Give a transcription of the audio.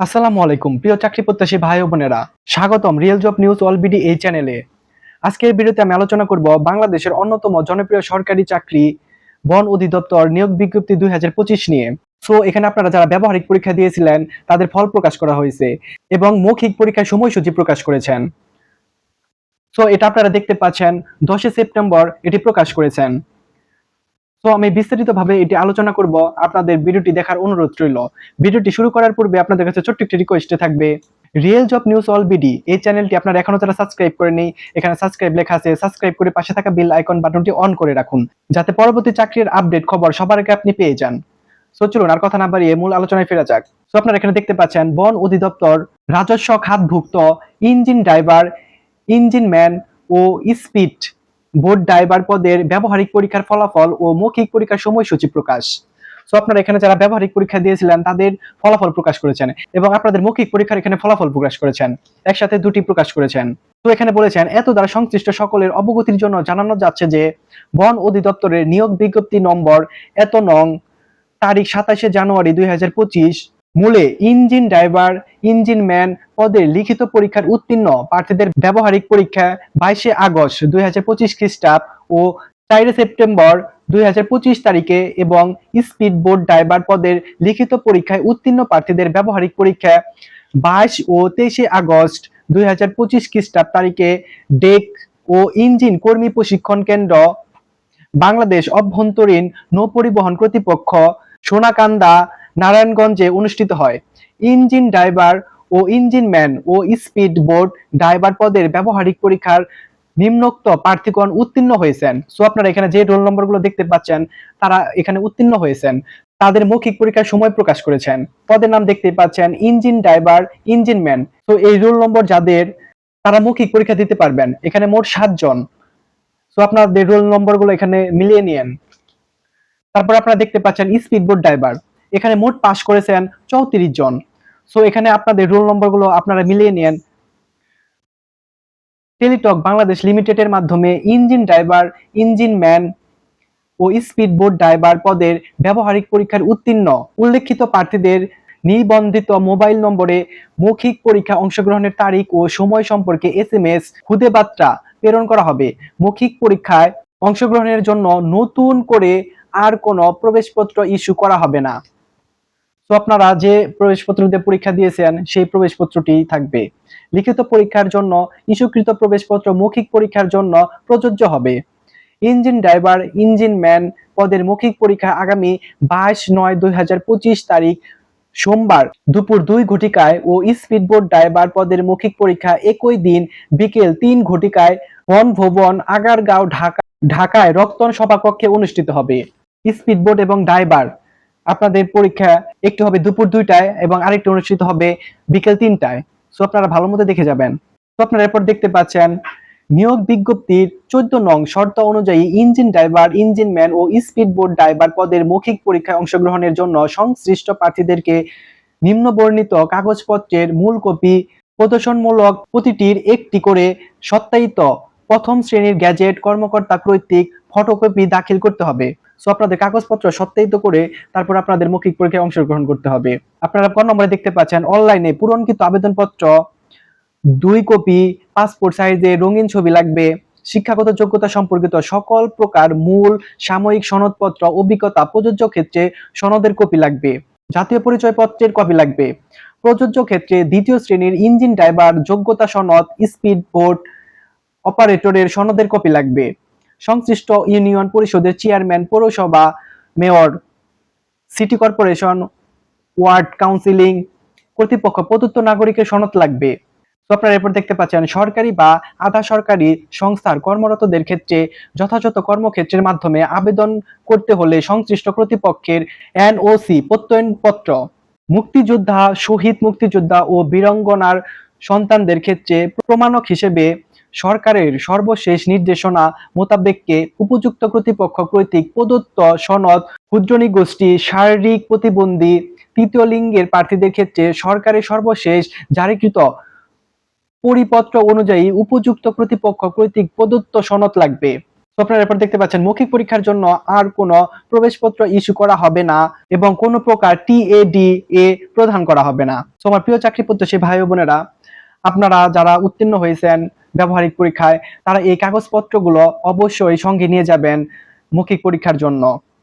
আসসালামু আলাইকুম, প্রিয় চাকরি প্রত্যাশী ভাই ও বোনেরা। স্বাগতম রিয়েল জব নিউজ অলবিডি এই চ্যানেলে। আজকের ভিডিওতে আমি আলোচনা করব বাংলাদেশের অন্যতম জনপ্রিয় সরকারি চাকরি, বন অধিদপ্তর নিয়োগ বিজ্ঞপ্তি দুই হাজার পঁচিশ নিয়ে। সো এখানে আপনারা যারা ব্যবহারিক পরীক্ষা দিয়েছিলেন, তাদের ফল প্রকাশ করা হয়েছে এবং মৌখিক পরীক্ষার সময়সূচি প্রকাশ করেছেন। সো এটা আপনারা দেখতে পাচ্ছেন, দশই সেপ্টেম্বর এটি প্রকাশ করেছেন। তো আমি বিস্তারিতভাবে এটি আলোচনা করব। আপনাদের ভিডিওটি দেখার অনুরোধ রইল। ভিডিওটি শুরু করার পূর্বে আপনাদের কাছে ছোট্ট একটি রিকোয়েস্টে থাকবে real job news all BD এই চ্যানেলটি আপনারা এখনও যারা সাবস্ক্রাইব করেনি এখানে সাবস্ক্রাইব লেখা আছে। সাবস্ক্রাইব করে পাশে থাকা বেল আইকন বাটনটি অন করে রাখুন, যাতে পরবর্তী চাকরির আপডেট খবর সবার আগে আপনি পেয়ে যান। সো চলুন আর কথা না বাড়িয়ে মূল আলোচনায় ফেরা যাক। সো আপনারা এখানে দেখতে পাচ্ছেন, বন অধিদপ্তর রাজস্ব খাতভুক্ত ইঞ্জিন ড্রাইভার ইঞ্জিন ম্যান ও স্পিড বোর্ড ড্রাইভার পদের ব্যবহারিক পরীক্ষার ফলাফল ও মৌখিক পরীক্ষার সময়সূচি প্রকাশ। সো আপনারা এখানে যারা ব্যবহারিক পরীক্ষা দিয়েছিলেন, তাদের ফলাফল প্রকাশ করেছেন এবং আপনাদের মৌখিক পরীক্ষার এখানে ফলাফল প্রকাশ করেছেন। একসাথে দুটি প্রকাশ করেছেন। তো, এখানে বলেছেন, এত দ্বারা সংশ্লিষ্ট সকলের অবগতির জন্য জানানো যাচ্ছে যে, বন অধিদপ্তরের নিয়োগ বিজ্ঞপ্তি নম্বর এত নং, তারিখ সাতাশে জানুয়ারি দুই হাজার পঁচিশ মূলে ইঞ্জিন ড্রাইভার, ইঞ্জিন ম্যান পদের লিখিত পরীক্ষার উত্তীর্ণ প্রার্থীদের ব্যবহারিক পরীক্ষা বাইশে আগস্ট দুই হাজার পঁচিশ খ্রিস্টাব্দ ও চারে সেপ্টেম্বর দুই হাজার পঁচিশ তারিখে এবং স্পিড বোর্ড ড্রাইভার পদের লিখিত পরীক্ষায় উত্তীর্ণ প্রার্থীদের ব্যবহারিক পরীক্ষা বাইশ ও তেইশে আগস্ট দুই হাজার পঁচিশ খ্রিস্টাব্দ তারিখে ডেক ও ইঞ্জিন কর্মী প্রশিক্ষণ কেন্দ্র, বাংলাদেশ অভ্যন্তরীণ নৌ পরিবহন কর্তৃপক্ষ, সোনাকান্দা নারায়ণগঞ্জে অনুষ্ঠিত হয়। ইঞ্জিন ড্রাইভার ও ইঞ্জিন ম্যান ও স্পিড বোর্ড ড্রাইভার পদের ব্যবহারিক পরীক্ষার নিম্নোক্ত প্রার্থীগণ উত্তীর্ণ হয়েছেন। সো আপনারা এখানে যে রোল নম্বরগুলো দেখতে পাচ্ছেন, তারা এখানে উত্তীর্ণ হয়েছেন। তাদের মৌখিক পরীক্ষার সময় প্রকাশ করেছেন। পদের নাম দেখতে পাচ্ছেন ইঞ্জিন ড্রাইভার, ইঞ্জিন ম্যান। তো এই রোল নম্বর যাদের, তারা মৌখিক পরীক্ষা দিতে পারবেন। এখানে মোট সাতজন সো আপনাদের রোল নম্বরগুলো এখানে মিলিয়ে নিয়েন। তারপর আপনারা দেখতে পাচ্ছেন স্পিডবোট ড্রাইভার। এখানে মোট পাস করেছেন চৌত্রিশ জন। সো এখানে আপনাদের রোল নম্বরগুলো আপনারা মিলিয়ে নেন টেলিটক বাংলাদেশ লিমিটেডের মাধ্যমে ইঞ্জিন ড্রাইভার ইঞ্জিন ম্যান ও স্পিড বোট ড্রাইভার পদের ব্যবহারিক পরীক্ষার উত্তীর্ণ। উল্লেখিত প্রার্থীদের নিবন্ধিত মোবাইল নম্বরে মৌখিক পরীক্ষা অংশগ্রহণের তারিখ ও সময় সম্পর্কে এস এম এস খুদে বার্তা প্রেরণ করা হবে। মৌখিক পরীক্ষায় অংশগ্রহণের জন্য নতুন করে আর কোনো প্রবেশপত্র ইস্যু করা হবে না। তো আপনারা যে প্রবেশপত্র দিয়ে পরীক্ষা দিয়েছেন, সেই প্রবেশপত্রটি থাকবে। লিখিত পরীক্ষার জন্য, ইস্যুকৃত প্রবেশপত্র মৌখিক পরীক্ষার জন্য প্রযোজ্য হবে। ইঞ্জিন ড্রাইভার, ইঞ্জিন ম্যান পদের মৌখিক পরীক্ষা আগামী বাইশ নয় দুই তারিখ সোমবার দুপুর দুই ঘটিকায় ও স্পিডবোট ড্রাইভার পদের মৌখিক পরীক্ষা একই দিন বিকেল তিন ঘটিকায় বন ভবন, আগারগাঁও, ঢাকা, ঢাকায় রক্তন সভাকক্ষে অনুষ্ঠিত হবে। স্পিডবোট এবং ড্রাইভার আপনাদের পরীক্ষা একটি হবে দুপুর দুইটায় এবং আরেকটি অনুষ্ঠিত হবে বিকেল তিনটায়। সো আপনারা ভালো মতো দেখে যাবেন। তো আপনারা এরপর দেখতে পাচ্ছেন, নিয়োগ বিজ্ঞপ্তির চোদ্দ নং শর্ত অনুযায়ী ইঞ্জিন ড্রাইভার, ইঞ্জিন ম্যান ও স্পিড বোর্ড ড্রাইভার পদের মৌখিক পরীক্ষায় অংশগ্রহণের জন্য সংশ্লিষ্ট প্রার্থীদেরকে নিম্নবর্ণিত কাগজপত্রের মূল কপি প্রদর্শনমূলক প্রতিটির একটি করে সত্যায়িত প্রথম শ্রেণির গ্যাজেট, কর্মকর্তা কর্তৃক ফটোকপি দাখিল করতে হবে। সো আপনাদের কাগজপত্র সত্যায়িত করে তারপর আপনাদের মৌখিক পরীক্ষায় অংশগ্রহণ করতে হবে। আপনারা কোন নম্বরে দেখতে পাচ্ছেন, অনলাইনে পূরণকৃত আবেদনপত্র, দুই কপি, পাসপোর্ট সাইজে রঙিন ছবি লাগবে, শিক্ষাগত যোগ্যতা সম্পর্কিত সকল প্রকার মূল সাময়িক সনদপত্র, অভিজ্ঞতা, প্রযোজ্য ক্ষেত্রে সনদের কপি লাগবে, জাতীয় পরিচয়পত্রের কপি লাগবে। প্রযোজ্য ক্ষেত্রে দ্বিতীয় শ্রেণির ইঞ্জিন ড্রাইভার, যোগ্যতা সনদ, স্পিড বোট অপারেটরের সনদের কপি লাগবে। সংশ্লিষ্ট ইউনিয়ন পরিষদের চেয়ারম্যান, পৌরসভা, mayor, city corporation, ward counselling কর্তৃপক্ষ, প্রদত্ত নাগরিকের সনদ লাগবে। তো আপনারা এরপর দেখতে পাচ্ছেন, সরকারি বা আধা সরকারি সংস্থার কর্মরতদের ক্ষেত্রে যথাযথ কর্মক্ষেত্রের মাধ্যমে আবেদন করতে হলে সংশ্লিষ্ট কর্তৃপক্ষের এনওসি, প্রত্যয়নপত্র, মুক্তিযোদ্ধা, শহীদ মুক্তিযোদ্ধা ও বীরঙ্গনার সন্তানদের ক্ষেত্রে প্রমাণক হিসেবে সরকারের সর্বশেষ নির্দেশনা মোতাবেককে উপযুক্ত কর্তৃপক্ষ কর্তৃক প্রদত্ত সনদ ক্ষুদ্রণী গোষ্ঠী, শারীরিক প্রতিবন্ধী, তৃতীয় লিঙ্গের প্রার্থীদের ক্ষেত্রে সরকারের সর্বশেষ জারিকৃত পরিপত্র অনুযায়ী উপযুক্ত কর্তৃপক্ষ কর্তৃক প্রদত্ত সনদ লাগবে। আপনারা এরপর দেখতে পাচ্ছেন, মৌখিক পরীক্ষার জন্য আর কোনো প্রবেশপত্র ইস্যু করা হবে না এবং কোনো প্রকার টিএডি এ প্রদান করা হবে না। তোমার প্রিয় চাকরি প্রত্যাশী ভাই বোনেরা, আপনারা যারা উত্তীর্ণ হয়েছেন ব্যবহারিক পরীক্ষায় তারা এই কাগজপত্রগুলো অবশ্যই সঙ্গে নিয়ে যাবেন মৌখিক পরীক্ষার জন্য।